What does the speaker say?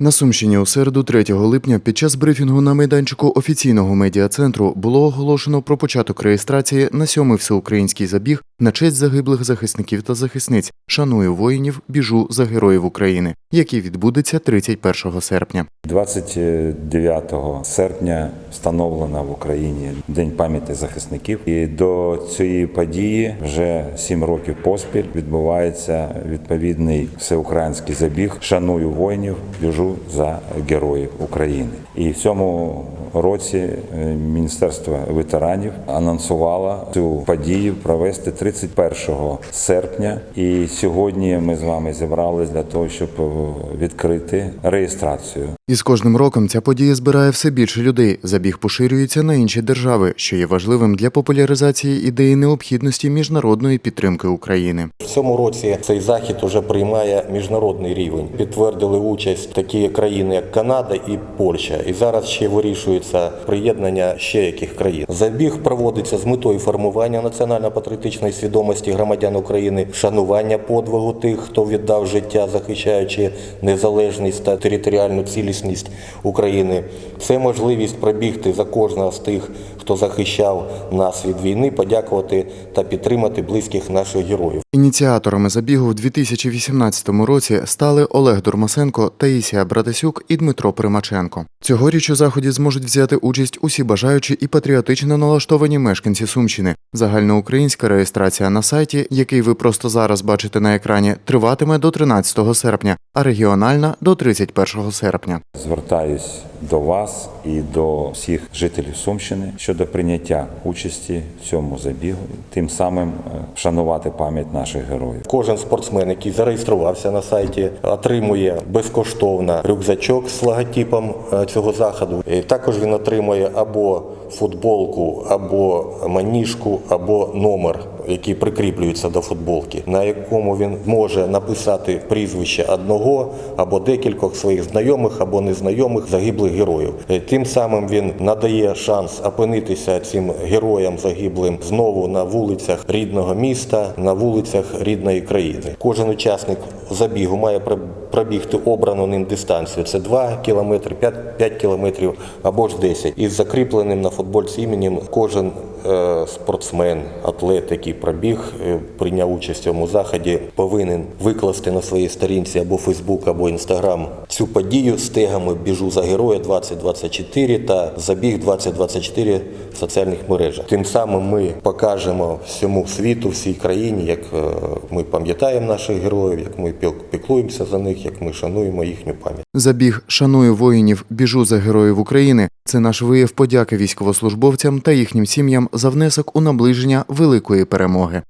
На Сумщині у середу 3 липня під час брифінгу на майданчику офіційного медіа-центру було оголошено про початок реєстрації на сьомий всеукраїнський забіг на честь загиблих захисників та захисниць Шаную воїнів, біжу за героїв України, який відбудеться 31 серпня. 29 серпня встановлено в Україні День пам'яті захисників. І до цієї події вже сім років поспіль відбувається відповідний всеукраїнський забіг Шаную воїнів, біжу за героїв України. І в цьому році е, Міністерство ветеранів анонсувало цю подію провести 31 серпня. І сьогодні ми з вами зібрались для того, щоб е, відкрити реєстрацію. І з кожним роком ця подія збирає все більше людей. Забіг поширюється на інші держави, що є важливим для популяризації ідеї необхідності міжнародної підтримки України. В цьому році цей захід уже приймає міжнародний рівень. Підтвердили участь такі країни, як Канада і Польща. І зараз ще вирішується приєднання ще яких країн. Забіг проводиться з метою формування національно-патріотичної свідомості громадян України, шанування подвигу тих, хто віддав життя, захищаючи незалежність та територіальну цілісність України. Це можливість пробігти за кожного з тих, хто захищав нас від війни, подякувати та підтримати близьких наших героїв. Ініціаторами забігу в 2018 році стали Олег Дурмасенко, Таїсія Братасюк і Дмитро Примаченко. Цьогоріч у заході зможуть взяти участь усі бажаючі і патріотично налаштовані мешканці Сумщини. Загальноукраїнська реєстрація на сайті, який ви просто зараз бачите на екрані, триватиме до 13 серпня, а регіональна до 31 серпня. Звертаюсь до вас і до всіх жителів Сумщини щодо прийняття участі в цьому забігу, тим самим е, вшанувати пам'ять наших героїв. Кожен спортсмен, який зареєструвався на сайті, отримує безкоштовно рюкзачок з логотипом е, цього заходу. І також він отримує або футболку, або маніжку, або номер, який прикріплюється до футболки, на якому він може написати прізвище одного або декількох своїх знайомих або незнайомих загиблих героїв. Е, Тим самим він надає шанс опинитися цим героям загиблим знову на вулицях рідного міста, на вулицях рідної країни. Кожен учасник забігу має пр- пробігти обрану ним дистанцію. Це 2 кілометри, 5, 5 кілометрів або ж 10. Із закріпленим на футбольці іменем кожен е, спортсмен, атлет, який пробіг, е, прийняв участь в цьому заході, повинен викласти на своїй сторінці або Фейсбук, або Інстаграм цю подію з тегами Біжу за героя 2024 та Забіг 2024 в соціальних мережах. Тим самим ми покажемо всьому світу, всій країні, як е, ми пам'ятаємо наших героїв, як ми піклуємося за них, як ми шануємо їхню пам'ять. Забіг Шаную воїнів, біжу за героїв України. Це наш вияв подяки військовослужбовцям та їхнім сім'ям за внесок у наближення великої перемоги.